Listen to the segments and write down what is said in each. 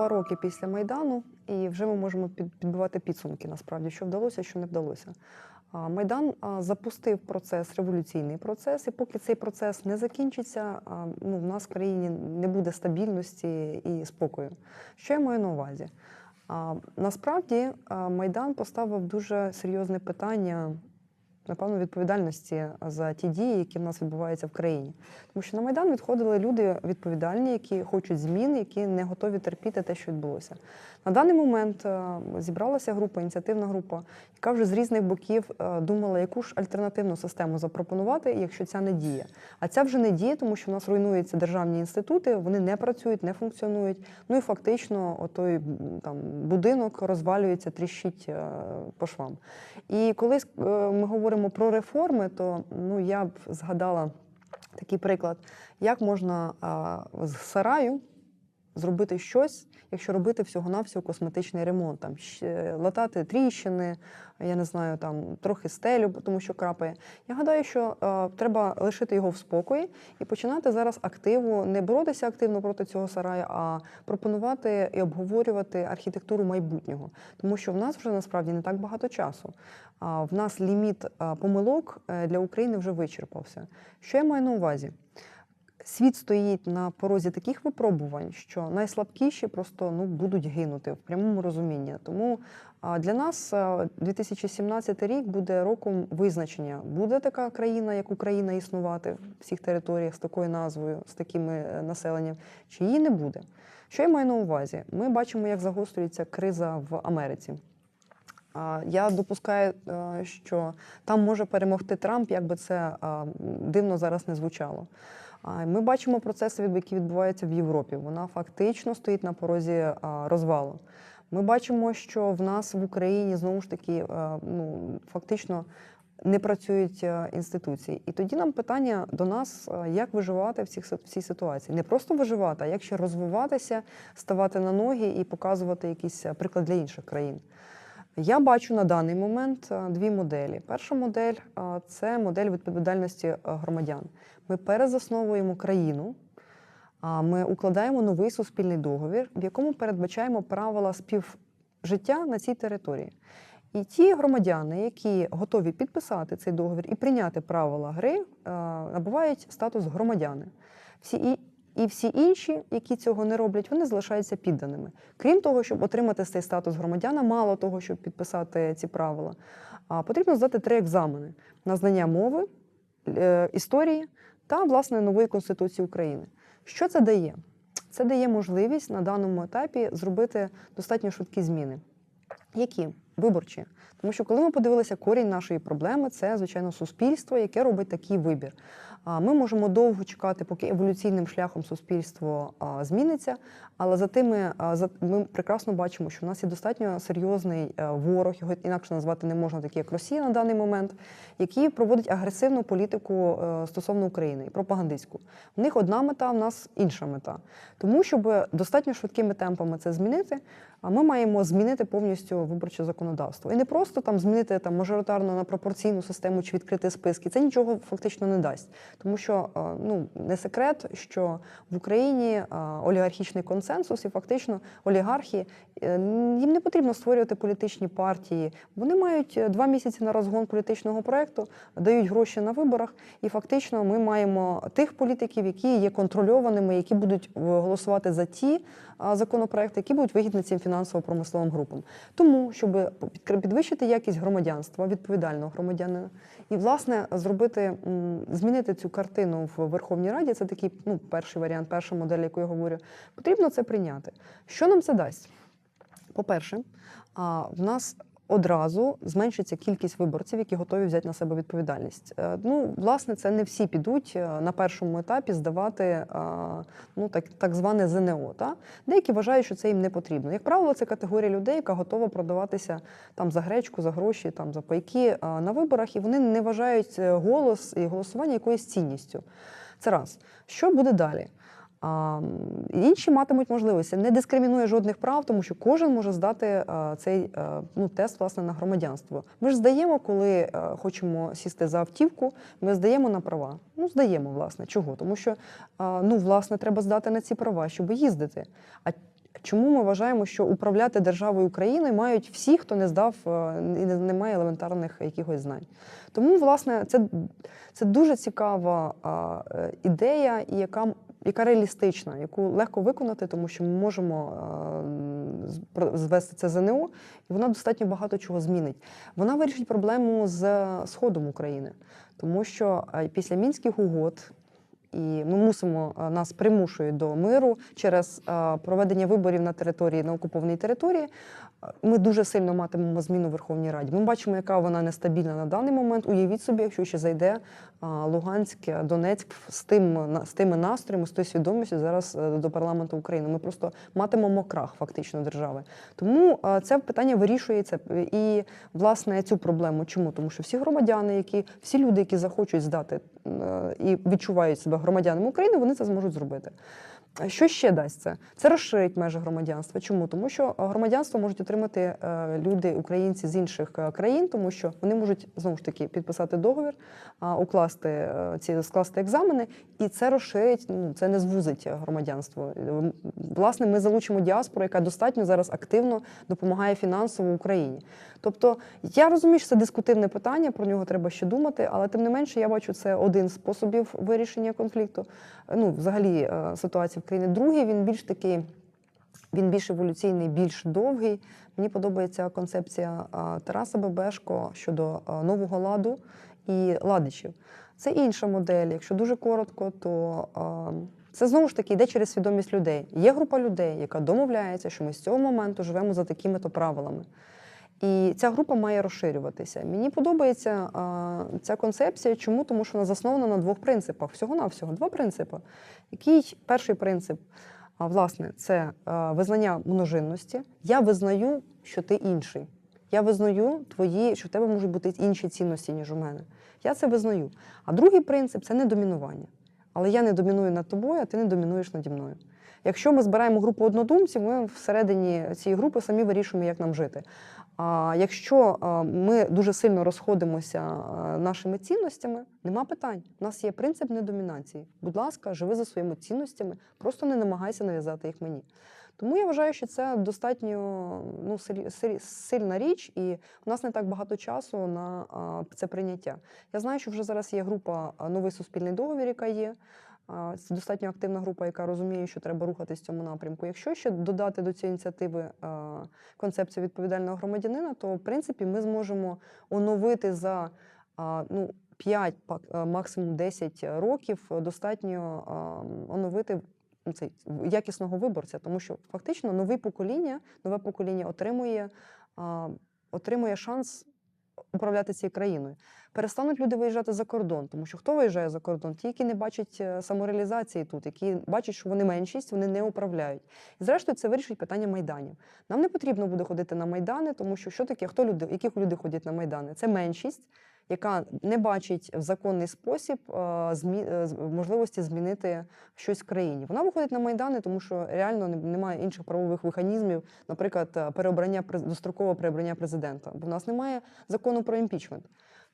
два роки після Майдану, і вже ми можемо підбивати підсумки, насправді, що вдалося, що не вдалося. Майдан запустив процес, революційний процес, і поки цей процес не закінчиться, ну, в нас в країні не буде стабільності і спокою. Що я маю на увазі? Насправді Майдан поставив дуже серйозне питання, напевно, відповідальності за ті дії, які в нас відбуваються в країні. Тому що на Майдан відходили люди відповідальні, які хочуть змін, які не готові терпіти те, що відбулося. На даний момент е, зібралася група, ініціативна група, яка вже з різних боків е, думала, яку ж альтернативну систему запропонувати, якщо ця не діє. А ця вже не діє, тому що в нас руйнуються державні інститути, вони не працюють, не функціонують. Ну і фактично, отой там будинок розвалюється, тріщить е, по швам. І коли ми говоримо про реформи, то ну я б згадала такий приклад, як можна а, з сараю зробити щось, якщо робити всього-навсього косметичний ремонт, там латати тріщини, я не знаю, там трохи стелю, тому що крапає. Я гадаю, що е, треба лишити його в спокої і починати зараз активу, не боротися активно проти цього сараю, а пропонувати і обговорювати архітектуру майбутнього, тому що в нас вже насправді не так багато часу. А в нас ліміт помилок е, для України вже вичерпався. Що я маю на увазі? Світ стоїть на порозі таких випробувань, що найслабкіші просто ну, будуть гинути в прямому розумінні. Тому для нас 2017 рік буде роком визначення. Буде така країна, як Україна, існувати в всіх територіях з такою назвою, з таким е, населенням, чи її не буде. Що я маю на увазі? Ми бачимо, як загострюється криза в Америці. Я допускаю, е, що там може перемогти Трамп, як би це дивно зараз не звучало. Ми бачимо процеси, які відбуваються в Європі. Вона фактично стоїть на порозі розвалу. Ми бачимо, що в нас в Україні знову ж таки ну, фактично не працюють інституції. І тоді нам питання до нас, як виживати в цих в цій ситуації. Не просто виживати, а як ще розвиватися, ставати на ноги і показувати якийсь приклад для інших країн. Я бачу на даний момент е, дві моделі. Перша модель е, це модель відповідальності е, громадян. Ми перезасновуємо країну, ми укладаємо новий суспільний договір, в якому передбачаємо правила співжиття на цій території. І ті громадяни, які готові підписати цей договір і прийняти правила гри, набувають статус громадяни. Всі і, всі інші, які цього не роблять, вони залишаються підданими. Крім того, щоб отримати цей статус громадяна, мало того, щоб підписати ці правила, потрібно здати три екзамени на знання мови, е, історії та власне нової конституції України. Що це дає? Це дає можливість на даному етапі зробити достатньо швидкі зміни. Які? Виборчі. Тому що коли ми подивилися корінь нашої проблеми, це звичайно суспільство, яке робить такий вибір. Ми можемо довго чекати, поки еволюційним шляхом суспільство зміниться, але за тими ми прекрасно бачимо, що в нас є достатньо серйозний е, ворог, його інакше назвати не можна, такий як Росія на даний момент, який проводить агресивну політику е, стосовно України і пропагандистську. В них одна мета, в нас інша мета. Тому, щоб достатньо швидкими темпами це змінити, ми маємо змінити повністю виборче законодавство. І не просто там змінити там мажоритарно на пропорційну систему чи відкрити списки. Це нічого фактично не дасть. Тому що е, ну не секрет, що в Україні е, олігархічний консенсус, і фактично олігархи е, їм не потрібно створювати політичні партії. Вони мають два місяці на розгон політичного проекту, дають гроші на виборах, і фактично ми маємо тих політиків, які є контрольованими, які будуть голосувати за ті законопроекти, які будуть вигідні цим фінансово-промисловим групам. Тому, щоб підвищити якість громадянства, відповідального громадянина, і власне зробити змінити цю картину в Верховній Раді, це такий ну, перший варіант, перша модель, яку я говорю. Потрібно це прийняти. Що нам це дасть? По-перше, в нас одразу зменшиться кількість виборців, які готові взяти на себе відповідальність. Е, Ну, власне, це не всі підуть е, на першому етапі здавати е, ну, так, так зване ЗНО. Та? Деякі вважають, що це їм не потрібно. Як правило, це категорія людей, яка готова продаватися там за гречку, за гроші, там за пайки на виборах, і вони не вважають голос і голосування якоюсь цінністю. Це раз. Що буде далі? А, інші матимуть можливості. Не дискримінує жодних прав, тому що кожен може здати а, цей а, ну, тест власне на громадянство. Ми ж здаємо, коли а, хочемо сісти за автівку, ми здаємо на права. Ну, здаємо, власне. Чого? Тому що ну, власне, треба здати на ці права, щоб їздити. А чому ми вважаємо, що управляти державою Україною мають всі, хто не здав е, і не, має елементарних якихось знань. Тому, власне, це, це дуже цікава е, ідея, яка, яка реалістична, яку легко виконати, тому що ми можемо про- звести це ЗНО, і вона достатньо багато чого змінить. Вона вирішить проблему з сходом України, тому що після мінських угод. І ми мусимо нас примушують до миру через проведення виборів на території на окупованій території. Ми дуже сильно матимемо зміну в Верховній Раді. Ми бачимо, яка вона нестабільна на даний момент. Уявіть собі, якщо ще зайде Луганськ, Донецьк з тим з тими настроями, з тою свідомістю зараз е, до парламенту України. Ми просто матимемо крах фактично держави. Тому це питання вирішується і власне цю проблему. Чому? Тому що всі громадяни, які всі люди, які захочуть здати е, і відчувають себе громадянами України, вони це зможуть зробити. Що ще дасть це? Це розширить межі громадянства. Чому? Тому що е, громадянство можуть отримати е, люди, українці з інших е, країн, тому що вони можуть знову ж таки підписати договір, укласти ці скласти екзамени, і це розширить, ну це не звузить громадянство. Власне, ми залучимо діаспору, яка достатньо зараз активно допомагає фінансово Україні. Тобто, я розумію, що це дискутивне питання, про нього треба ще думати, але тим не менше, я бачу це один з способів вирішення конфлікту. Ну, взагалі, ситуації в країні. Другий він більш такий. Він більш еволюційний, більш довгий. Мені подобається концепція Тараса Бебешко щодо нового ладу і ладичів. Це інша модель. Якщо дуже коротко, то це знову ж таки йде через свідомість людей. Є група людей, яка домовляється, що ми з цього моменту живемо за такими-то правилами. І ця група має розширюватися. Мені подобається а, ця концепція. Чому? Тому що вона заснована на двох принципах. Всього-навсього два принципи. Який перший принцип? А, власне, це а, визнання множинності. Я визнаю, що ти інший. Я визнаю твої, що в тебе можуть бути інші цінності, ніж у мене. Я це визнаю. А другий принцип це не домінування. Але я не доміную над тобою, а ти не домінуєш наді мною. Якщо ми збираємо групу однодумців, ми всередині цієї групи самі вирішуємо, як нам жити. А якщо ми дуже сильно розходимося нашими цінностями, нема питань. У нас є принцип недомінації. Будь ласка, живи за своїми цінностями, просто не намагайся нав'язати їх мені. Тому я вважаю, що це достатньо ну, силь- силь- сильна річ, і у нас не так багато часу на це прийняття. Я знаю, що вже зараз є група новий суспільний договір, яка є. Це достатньо активна група, яка розуміє, що треба рухатись в цьому напрямку. Якщо ще додати до цієї ініціативи концепцію відповідального громадянина, то в принципі ми зможемо оновити за ну, 5, максимум 10 років достатньо оновити цей якісного виборця, тому що фактично нове покоління, нове покоління отримує, отримує шанс управляти цією країною. Перестануть люди виїжджати за кордон, тому що хто виїжджає за кордон? Ті, які не бачать е, самореалізації тут, які бачать, що вони меншість, вони не управляють. І зрештою це вирішить питання майданів. Нам не потрібно буде ходити на майдани, тому що що таке? Хто люди, яких люди ходять на майдани? Це меншість. Яка не бачить в законний спосіб е, е, можливості змінити щось в країні. Вона виходить на майдани, тому що реально немає інших правових механізмів, наприклад, е, переобрання дострокового переобрання президента, бо в нас немає закону про імпічмент.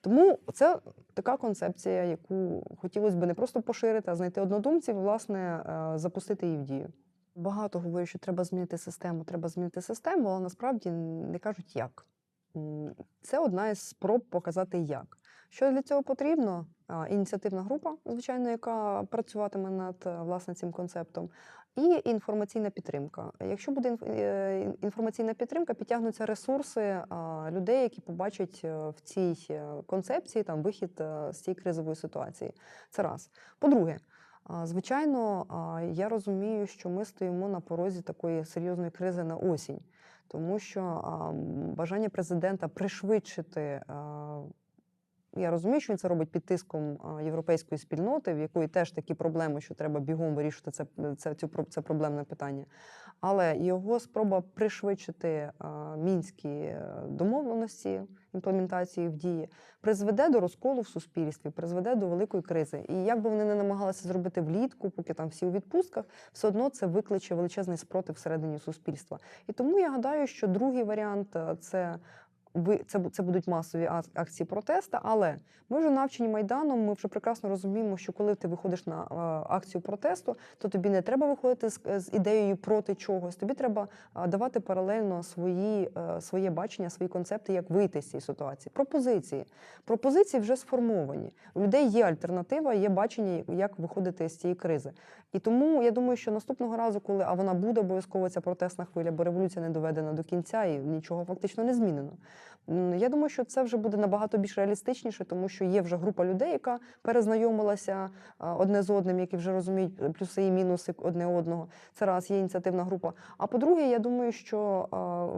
Тому це така концепція, яку хотілося б не просто поширити, а знайти однодумців, власне, запустити її в дію. Багато говорять, що треба змінити систему, треба змінити систему, але насправді не кажуть як. Це одна із спроб показати як. Що для цього потрібно? Ініціативна група, звичайно, яка працюватиме над е, власне цим концептом, і інформаційна підтримка. Якщо буде е, інформаційна підтримка, підтягнуться ресурси людей, які побачать е, в цій концепції там вихід з цієї кризової ситуації. Це раз. По-друге, звичайно, я розумію, що ми стоїмо на порозі такої серйозної кризи на осінь, тому що бажання президента пришвидшити. Я розумію, що він це робить під тиском європейської спільноти, в якої теж такі проблеми, що треба бігом вирішити це, це, цю, це проблемне питання. Але його спроба пришвидшити мінські е, домовленості імплементації в дії призведе до розколу в суспільстві, призведе до великої кризи. І як би вони не намагалися зробити влітку, поки там всі у відпустках, все одно це викличе величезний спротив всередині суспільства. І тому я гадаю, що другий варіант е, це ви це, це будуть масові ак- акції протесту, але ми вже навчені майданом. Ми вже прекрасно розуміємо, що коли ти виходиш на акцію протесту, то тобі не треба виходити з, з ідеєю проти чогось. Тобі треба давати паралельно свої, е, своє бачення, свої концепти, як вийти з цієї ситуації. Пропозиції. Пропозиції вже сформовані. У людей є альтернатива, є бачення, як виходити з цієї кризи. І тому я думаю, що наступного разу, коли а вона буде обов'язково ця протестна хвиля, бо революція не доведена до кінця і нічого фактично не змінено. Я думаю, що це вже буде набагато більш реалістичніше, тому що є вже група людей, яка перезнайомилася одне з одним, які вже розуміють е, плюси і мінуси одне одного. Це раз є ініціативна група. А по-друге, я думаю, що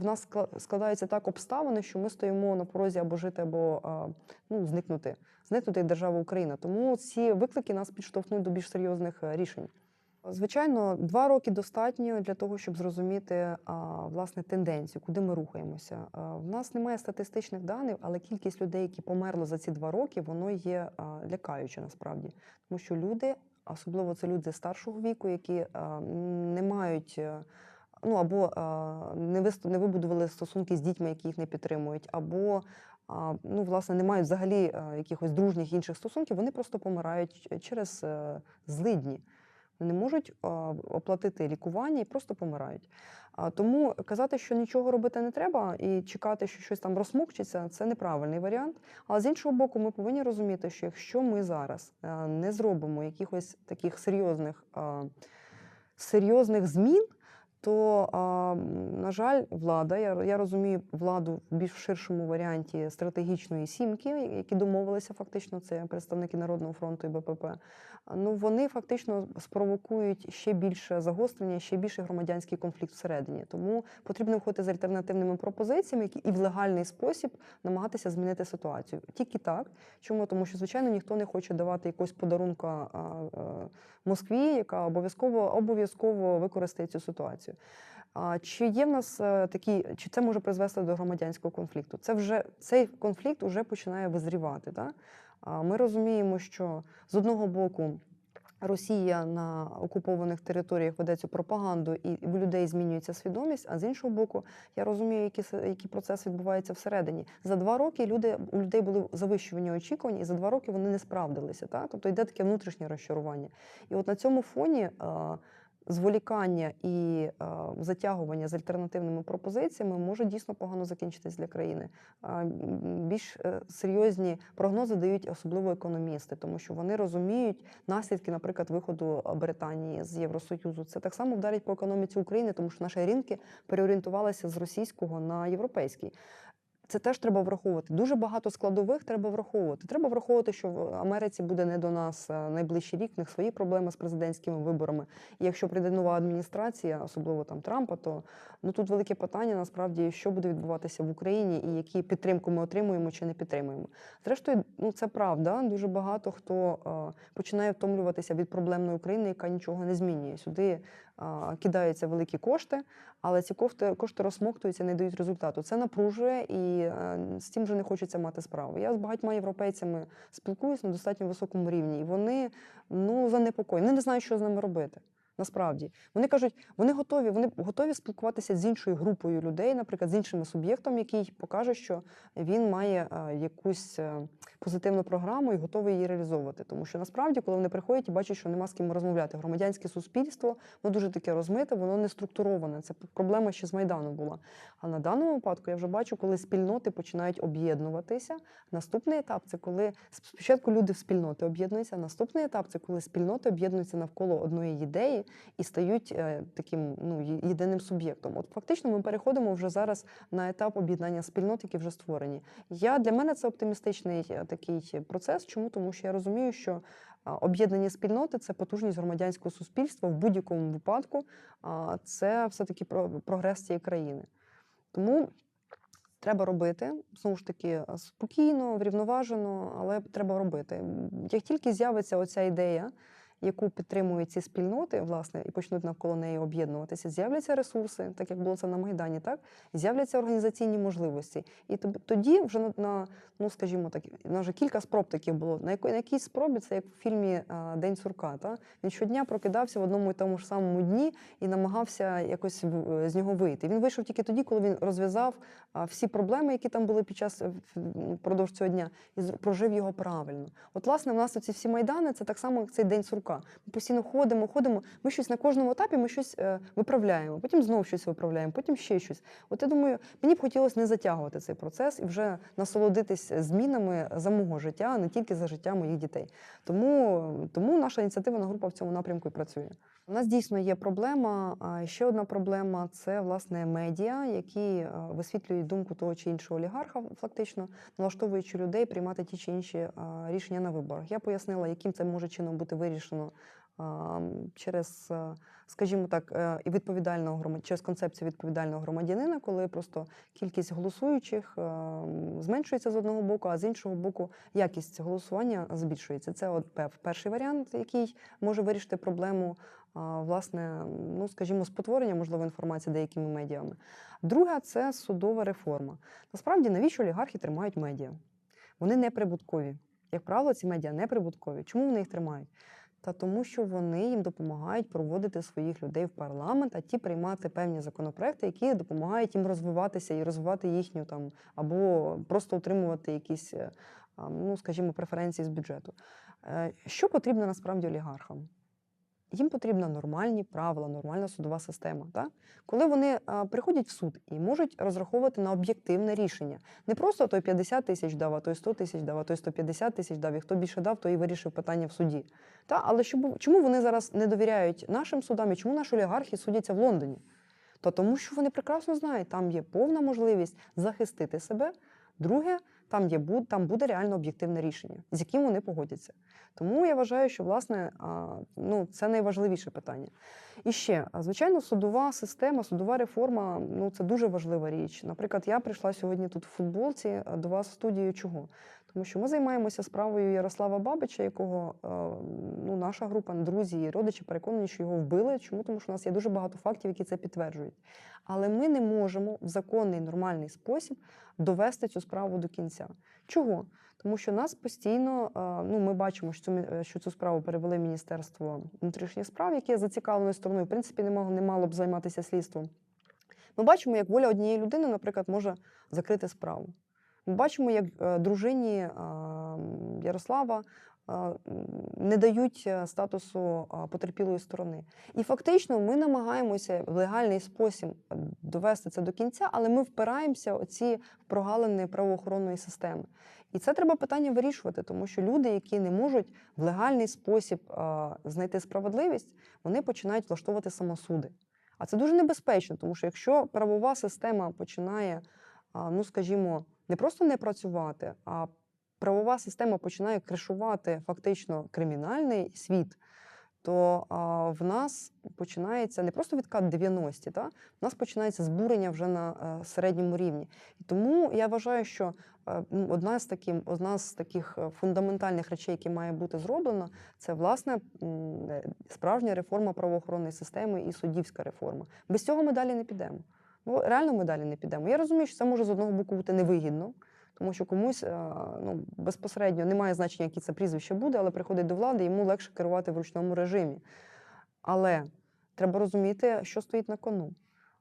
в нас скла- складаються так обставини, що ми стоїмо на порозі або жити, або ну, зникнути, зникнути держава Україна. Тому ці виклики нас підштовхнуть до більш серйозних е, рішень. Звичайно, два роки достатньо для того, щоб зрозуміти власне тенденцію, куди ми рухаємося. В нас немає статистичних даних, але кількість людей, які померли за ці два роки, воно є лякаюче насправді, тому що люди, особливо це люди старшого віку, які не мають. е, Ну або не не вибудували стосунки з дітьми, які їх не підтримують, або ну, власне, не мають взагалі а, якихось дружніх інших стосунків, вони просто помирають через е, злидні не можуть оплатити лікування і просто помирають. Тому казати, що нічого робити не треба і чекати, що щось там розсмокчиться, це неправильний варіант. Але з іншого боку, ми повинні розуміти, що якщо ми зараз не зробимо якихось таких серйозних, серйозних змін. То, на жаль, влада, я, розумію владу в більш ширшому варіанті стратегічної сімки, які домовилися фактично, це представники Народного фронту і БПП ну вони фактично спровокують ще більше загострення, ще більше громадянський конфлікт всередині. Тому потрібно виходити з альтернативними пропозиціями, які і в легальний спосіб намагатися змінити ситуацію. Тільки так. Чому? Тому що, звичайно, ніхто не хоче давати якогось подарунка а, Москві, яка обов'язково обов'язково використає цю ситуацію. А чи є в нас е, такі, чи це може призвести до громадянського конфлікту? Це вже цей конфлікт вже починає визрівати. Так? Ми розуміємо, що з одного боку Росія на окупованих територіях веде цю пропаганду, і в людей змінюється свідомість. А з іншого боку, я розумію, які, с- які процеси відбуваються всередині. За два роки люди у людей були завищувані очікування, і за два роки вони не справдилися. Так? Тобто йде таке внутрішнє розчарування. І от на цьому фоні. а, Зволікання і е, затягування з альтернативними пропозиціями може дійсно погано закінчитись для країни. Більш е, серйозні прогнози дають особливо економісти, тому що вони розуміють наслідки, наприклад, виходу е, Британії з Євросоюзу. Це так само вдарить по економіці України, тому що наші ринки переорієнтувалися з російського на європейський. Це теж треба враховувати. Дуже багато складових треба враховувати. Треба враховувати, що в Америці буде не до нас е, найближчий рік, в них свої проблеми з президентськими виборами. І якщо прийде нова адміністрація, особливо там Трампа, то ну тут велике питання насправді, що буде відбуватися в Україні і які підтримку ми отримуємо чи не підтримуємо. Зрештою, ну це правда. Дуже багато хто е, починає втомлюватися від проблемної України, яка нічого не змінює. Сюди кидаються великі кошти, але ці кошти, кошти розсмоктуються, не дають результату. Це напружує і е, з цим вже не хочеться мати справу. Я з багатьма європейцями спілкуюся на достатньо високому рівні, і вони ну занепокоєні. Вони не знають, що з ними робити. Насправді вони кажуть, вони готові, вони готові спілкуватися з іншою групою людей, наприклад, з іншим суб'єктом, який покаже, що він має е, якусь е, позитивну програму і готовий її реалізовувати. Тому що насправді, коли вони приходять і бачать, що нема з ким розмовляти, громадянське суспільство воно дуже таке розмите, воно не структуроване. Це проблема ще з майдану була. А на даному випадку я вже бачу, коли спільноти починають об'єднуватися. Наступний етап це коли спочатку люди в спільноти об'єднуються. Наступний етап це коли спільноти об'єднуються навколо одної ідеї і стають е, таким ну єдиним суб'єктом. От фактично ми переходимо вже зараз на етап об'єднання спільнот, які вже створені. Я для мене це оптимістичний е, такий процес. Чому тому, що я розумію, що а, об'єднані спільноти це потужність громадянського суспільства в будь-якому випадку. Це все таки прогрес цієї країни. Тому треба робити знову ж таки е, спокійно, врівноважено, але треба робити. Як тільки з'явиться оця ідея, яку підтримують ці спільноти, власне, і почнуть навколо неї об'єднуватися, з'являться ресурси, так як було це на Майдані, так з'являться організаційні можливості. І тоді вже на, ну скажімо так, на вже кілька спроб таких було. На якій на якійсь спробі це як в фільмі День сурка. Та він щодня прокидався в одному і тому ж самому дні і намагався якось е, з нього вийти. Він вийшов тільки тоді, коли він розв'язав всі проблеми, які там були під час е, впродовж цього дня, і прожив його правильно. От, власне, в нас ці всі майдани це так само, як цей день сурка. Ми постійно ходимо, ходимо. Ми щось на кожному етапі ми щось е, виправляємо, потім знову щось виправляємо, потім ще щось. От я думаю, мені б хотілося не затягувати цей процес і вже насолодитись змінами за мого життя, а не тільки за життя моїх дітей. Тому, тому наша ініціативна група в цьому напрямку і працює. У нас дійсно є проблема. Ще одна проблема це власне медіа, які е, висвітлюють думку того чи іншого олігарха, фактично налаштовуючи людей приймати ті чи інші е, рішення на виборах. Я пояснила, яким це може чином бути вирішено через, е, скажімо так, і відповідального грома- через концепцію відповідального громадянина, коли просто кількість голосуючих зменшується з одного боку, а з іншого боку, якість голосування збільшується. Це от перший варіант, який може вирішити проблему. Власне, ну скажімо, спотворення можливо інформації деякими медіами. Друга це судова реформа. Насправді, навіщо олігархи тримають медіа? Вони не прибуткові. Як правило, ці медіа не прибуткові. Чому вони їх тримають? Та тому, що вони їм допомагають проводити своїх людей в парламент, а ті приймати певні законопроекти, які допомагають їм розвиватися і розвивати їхню там або просто отримувати якісь, е, ну скажімо, преференції з бюджету. Е, Що потрібно насправді олігархам? Їм потрібна нормальні правила, нормальна судова система. Так? Коли вони а, приходять в суд і можуть розраховувати на об'єктивне рішення, не просто той 50 тисяч дав, а той 100 тисяч дав, а той 150 тисяч дав, і хто більше дав, той і вирішив питання в суді. Та? Але чому вони зараз не довіряють нашим судам і чому наші олігархи судяться в Лондоні? То тому, що вони прекрасно знають, там є повна можливість захистити себе. Друге, там є буд там буде реально об'єктивне рішення, з яким вони погодяться. Тому я вважаю, що власне ну, це найважливіше питання. І ще, звичайно, судова система, судова реформа ну це дуже важлива річ. Наприклад, я прийшла сьогодні тут в футболці до вас в студію. Чого? Тому що ми займаємося справою Ярослава Бабича, якого е, ну, наша група, друзі і родичі переконані, що його вбили. Чому? Тому що у нас є дуже багато фактів, які це підтверджують. Але ми не можемо в законний нормальний спосіб довести цю справу до кінця. Чого? Тому що нас постійно, е, ну ми бачимо, що цю, е, що цю справу перевели Міністерство внутрішніх справ, яке зацікавленою стороною, в принципі, не мало, не мало б займатися слідством. Ми бачимо, як воля однієї людини, наприклад, може закрити справу. Ми бачимо, як е, дружині е, Ярослава е, не дають статусу потерпілої сторони. І фактично ми намагаємося в легальний спосіб довести це до кінця, але ми впираємося оці прогалини правоохоронної системи. І це треба питання вирішувати, тому що люди, які не можуть в легальний спосіб знайти справедливість, вони починають влаштовувати самосуди. А це дуже небезпечно, тому що якщо правова система починає, ну скажімо, не просто не працювати, а правова система починає кришувати фактично кримінальний світ, то а, в нас починається не просто відкат 90-ті, та? в нас починається збурення вже на е, середньому рівні. І тому я вважаю, що е, ну, одна з таких, одна з таких е, фундаментальних речей, які має бути зроблена, це власне справжня реформа правоохоронної системи і суддівська реформа. Без цього ми далі не підемо. Ну реально ми далі не підемо. Я розумію, що це може з одного боку бути невигідно. Тому що комусь е, ну, безпосередньо немає значення, яке це прізвище буде, але приходить до влади, йому легше керувати в ручному режимі. Але треба розуміти, що стоїть на кону.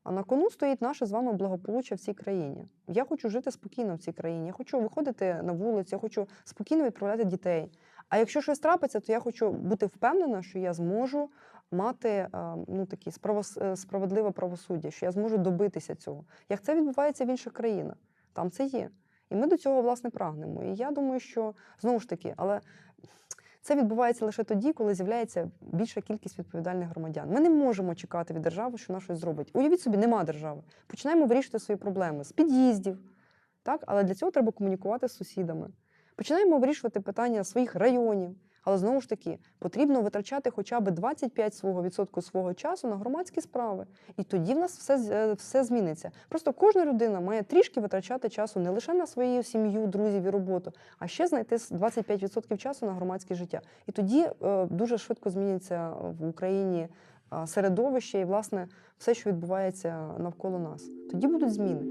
А на кону стоїть наше з вами благополуччя в цій країні. Я хочу жити спокійно в цій країні. Я хочу виходити на вулицю, я хочу спокійно відправляти дітей. А якщо щось трапиться, то я хочу бути впевнена, що я зможу мати е, ну, такі е, справедливе правосуддя, що я зможу добитися цього. Як це відбувається в інших країнах? Там це є. І ми до цього власне прагнемо. І я думаю, що знову ж таки, але це відбувається лише тоді, коли з'являється більша кількість відповідальних громадян. Ми не можемо чекати від держави, що вона щось зробить. Уявіть собі, нема держави. Починаємо вирішити свої проблеми з під'їздів, так? але для цього треба комунікувати з сусідами. Починаємо вирішувати питання своїх районів. Але знову ж таки потрібно витрачати хоча б 25 свого відсотку свого часу на громадські справи. І тоді в нас все, е, все зміниться. Просто кожна людина має трішки витрачати часу не лише на свою сім'ю, друзів і роботу, а ще знайти с- 25% часу на громадське життя. І тоді е, дуже швидко зміниться в Україні середовище і, власне, все, що відбувається навколо нас. Тоді будуть зміни.